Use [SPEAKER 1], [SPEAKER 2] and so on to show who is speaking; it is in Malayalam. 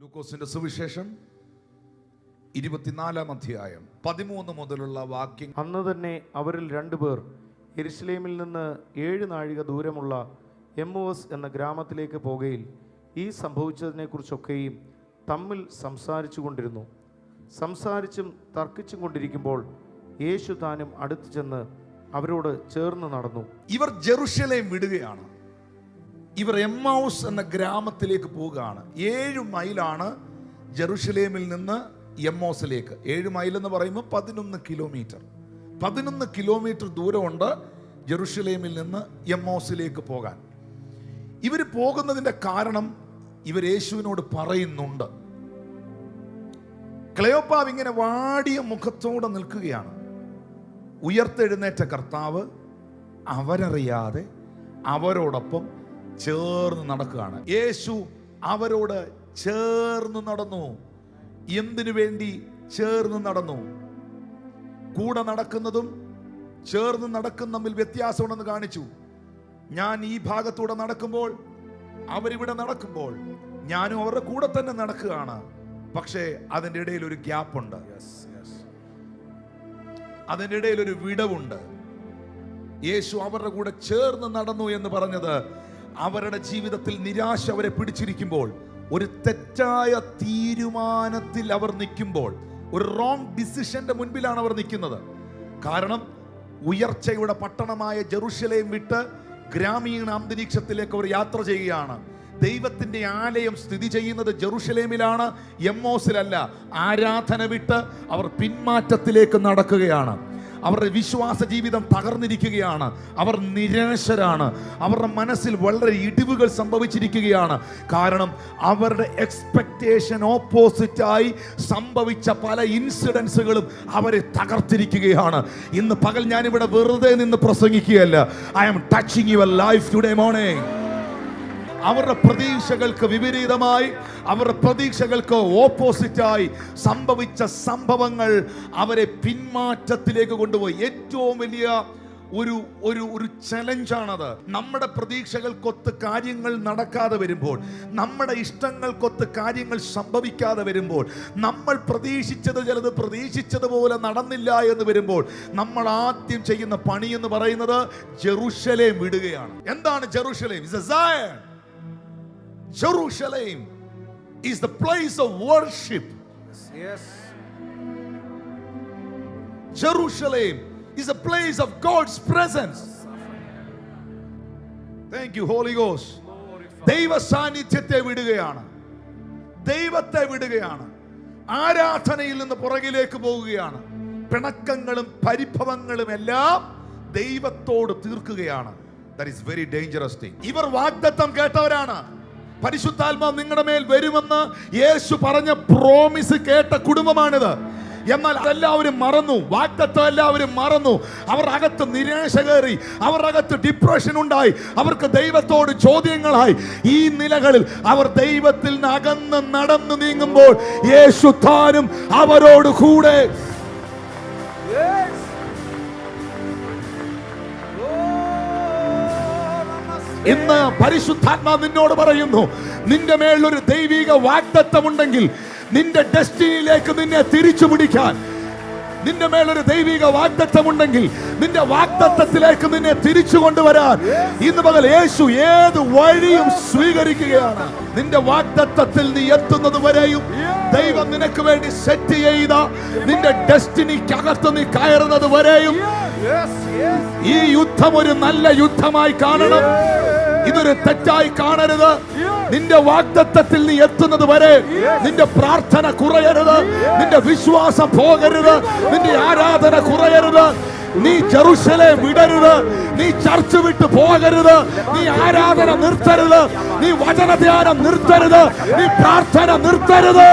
[SPEAKER 1] ലൂക്കോസിന്റെ സുവിശേഷം ഇരുപത്തിനാലാം അധ്യായം പതിമൂന്ന് മുതലുള്ള വാക്യം
[SPEAKER 2] അന്ന് തന്നെ അവരിൽ രണ്ടുപേർ എരുസലേമിൽ നിന്ന് ഏഴ് നാഴിക ദൂരമുള്ള എമ്മോസ് എന്ന ഗ്രാമത്തിലേക്ക് പോകയിൽ ഈ സംഭവിച്ചതിനെക്കുറിച്ചൊക്കെയും തമ്മിൽ സംസാരിച്ചു കൊണ്ടിരുന്നു. സംസാരിച്ചും തർക്കിച്ചും കൊണ്ടിരിക്കുമ്പോൾ യേശു താനും അടുത്തു ചെന്ന് അവരോട് ചേർന്ന് നടന്നു.
[SPEAKER 1] ഇവർ ജെറുഷലേം വിടുകയാണ്. ഇവർ എമ്മൗസ് എന്ന ഗ്രാമത്തിലേക്ക് പോവുകയാണ്. ഏഴ് മൈലാണ് ജെറുഷലേമിൽ നിന്ന് എമ്മോസിലേക്ക്. ഏഴ് മൈൽ എന്ന് പറയുമ്പോൾ പതിനൊന്ന് കിലോമീറ്റർ. പതിനൊന്ന് കിലോമീറ്റർ ദൂരമുണ്ട് ജെറുഷലേമിൽ നിന്ന് എമ്മോസിലേക്ക് പോകാൻ. ഇവർ പോകുന്നതിന്റെ കാരണം ഇവർ യേശുവിനോട് പറയുന്നുണ്ട്. ക്ലയോപ്പാവ് ഇങ്ങനെ വാടിയ മുഖത്തോടെ നിൽക്കുകയാണ്. ഉയർത്തെഴുന്നേറ്റ കർത്താവ് അവരറിയാതെ അവരോടൊപ്പം ചേർന്ന് നടക്കുകയാണ്. യേശു അവരോട് ചേർന്ന് നടന്നു. എന്തിനു വേണ്ടി ചേർന്ന് നടന്നു? കൂടെ നടക്കുന്നതും ചേർന്ന് നടക്കുന്ന തമ്മിൽ വ്യത്യാസമുണ്ടെന്ന് കാണിച്ചു. ഞാൻ ഈ ഭാഗത്തൂടെ നടക്കുമ്പോൾ അവരിവിടെ നടക്കുമ്പോൾ ഞാനും അവരുടെ കൂടെ തന്നെ നടക്കുകയാണ്. പക്ഷേ അതിന്റെ ഇടയിൽ ഒരു ഗ്യാപ്പുണ്ട്. അതിന്റെ ഇടയിൽ ഒരു വിടവുണ്ട്. യേശു അവരുടെ കൂടെ ചേർന്ന് നടന്നു എന്ന് പറഞ്ഞത് അവരുടെ ജീവിതത്തിൽ നിരാശ അവരെ പിടിച്ചിരിക്കുമ്പോൾ ഒരു തെറ്റായ തീരുമാനത്തിൽ അവർ നിൽക്കുമ്പോൾ ഒരു റോങ് ഡിസിഷന്റെ മുൻപിലാണ് അവർ നിൽക്കുന്നത്. കാരണം ഉയർച്ചയുടെ പട്ടണമായ ജെറുഷലേം വിട്ട് ഗ്രാമീണ അന്തരീക്ഷത്തിലേക്ക് അവർ യാത്ര ചെയ്യുകയാണ്. ദൈവത്തിന്റെ ആലയം സ്ഥിതി ചെയ്യുന്നത് ജെറുഷലേമിലാണ് എമ്മോസിലല്ല ആരാധന വിട്ട് അവർ പിന്മാറ്റത്തിലേക്ക് നടക്കുകയാണ്. അവരുടെ വിശ്വാസ ജീവിതം തകർന്നിരിക്കുകയാണ്. അവർ നിരാശരാണ്. അവരുടെ മനസ്സിൽ വളരെ ഇടിവുകൾ സംഭവിച്ചിരിക്കുകയാണ്. കാരണം അവരുടെ എക്സ്പെക്റ്റേഷൻ ഓപ്പോസിറ്റായി സംഭവിച്ച പല ഇൻസിഡൻസുകളും അവരെ തകർത്തിരിക്കുകയാണ്. ഇന്ന് പകൽ ഞാനിവിടെ വെറുതെ നിന്ന് പ്രസംഗിക്കുകയല്ല. I am touching your life today morning അവരുടെ പ്രതീക്ഷകൾക്ക് വിപരീതമായി അവരുടെ പ്രതീക്ഷകൾക്ക് ഓപ്പോസിറ്റായി സംഭവിച്ച സംഭവങ്ങൾ അവരെ പിന്മാറ്റത്തിലേക്ക് കൊണ്ടുപോയി. ഏറ്റവും വലിയ ഒരു ഒരു ഒരു ചലഞ്ചാണത് നമ്മുടെ പ്രതീക്ഷകൾക്കൊത്ത് കാര്യങ്ങൾ നടക്കാതെ വരുമ്പോൾ നമ്മുടെ ഇഷ്ടങ്ങൾക്കൊത്ത് കാര്യങ്ങൾ സംഭവിക്കാതെ വരുമ്പോൾ നമ്മൾ പ്രതീക്ഷിച്ചത് ചിലത് പ്രതീക്ഷിച്ചതുപോലെ നടന്നില്ല എന്ന് വരുമ്പോൾ നമ്മൾ ആദ്യം ചെയ്യുന്ന പണി എന്ന് പറയുന്നത് ജെറുഷലേം വിടുകയാണ്. എന്താണ് Jerusalem. Jerusalem is the place of worship. Yes. Jerusalem is a place of God's presence. Thank you, Holy Ghost. ദൈവ സാന്നിധ്യത്തെ വിടുകയാണ് ദൈവത്തെ വിടുകയാണ് ആരാധനയിൽ നിന്ന് പുറകിലേക്ക് പോവുകയാണ് പിണക്കങ്ങളും പരിഭവങ്ങളും എല്ലാം ദൈവത്തോട് തീർക്കുകയാണ് that is very dangerous thing ഇവർ വാഗ്ദത്തം കേട്ടവരാണ് പരിശുദ്ധാത്മാവ് നിങ്ങളുടെ മേൽ വരുമെന്ന് യേശു പറഞ്ഞ പ്രോമിസ് കേട്ട കുടുംബമാണിത്. എന്നാൽ അതെല്ലാവരും മറന്നു. വാക്തത്വം എല്ലാവരും മറന്നു. അവർ അകത്ത് നിരാശ കയറി അവർ അകത്ത് ഡിപ്രഷൻ ഉണ്ടായി അവർക്ക് ദൈവത്തോട് ചോദ്യങ്ങളായി. ഈ നിലകളിൽ അവർ ദൈവത്തിൽ നിന്ന് അകന്ന് നടന്നു നീങ്ങുമ്പോൾ യേശു താനും അവരോട് കൂടെ. ഇന്ന് പരിശുദ്ധാത്മാവ് നിന്നോട് പറയുന്നു. നിന്റെ മേൽ ഒരു ദൈവിക വാഗ്ദത്തമുണ്ടെങ്കിൽ നിന്റെ ഡെസ്റ്റിനിയിലേക്ക് നിന്നെ തിരിച്ചു പിടിക്കാൻ. നിന്റെ മേലൊരു ദൈവിക വാഗ്ദത്തമുണ്ടെങ്കിൽ നിന്റെ വാഗ്ദത്തത്തിലേക്ക് നിന്നെ തിരിച്ചു കൊണ്ടുവരാൻ. ഇന്ന് പകൽ യേശു ഏത് വഴിയും സ്വീകരിക്കുകയാണ്. നിന്റെ വാഗ്ദത്തത്തിൽ നീ എത്തുന്നത് വരെയും ദൈവം നിനക്ക് വേണ്ടി സെറ്റ് ചെയ്ത നിന്റെ ഡെസ്റ്റിനിക്കകത്ത് നീ കയറുന്നത് വരെയും ഈ യുദ്ധം ഒരു നല്ല യുദ്ധമായി കാണണം. ഇതൊരു തെറ്റായി കാണരുത്. നിന്റെ വാഗ്ദത്തത്തിൽ നീ എത്തുന്നത് വരെ നിന്റെ പ്രാർത്ഥന കുറയരുത്. നിന്റെ വിശ്വാസം പോകരുത്. നിന്റെ ആരാധന കുറയരുത്. നീ ചെറുശലെ വിടരുത്. നീ ചർച്ച് വിട്ട് പോകരുത്. നീ ആരാധന നിർത്തരുത്. നീ വചനധ്യാനം നിർത്തരുത്. നീ പ്രാർത്ഥന നിർത്തരുത്.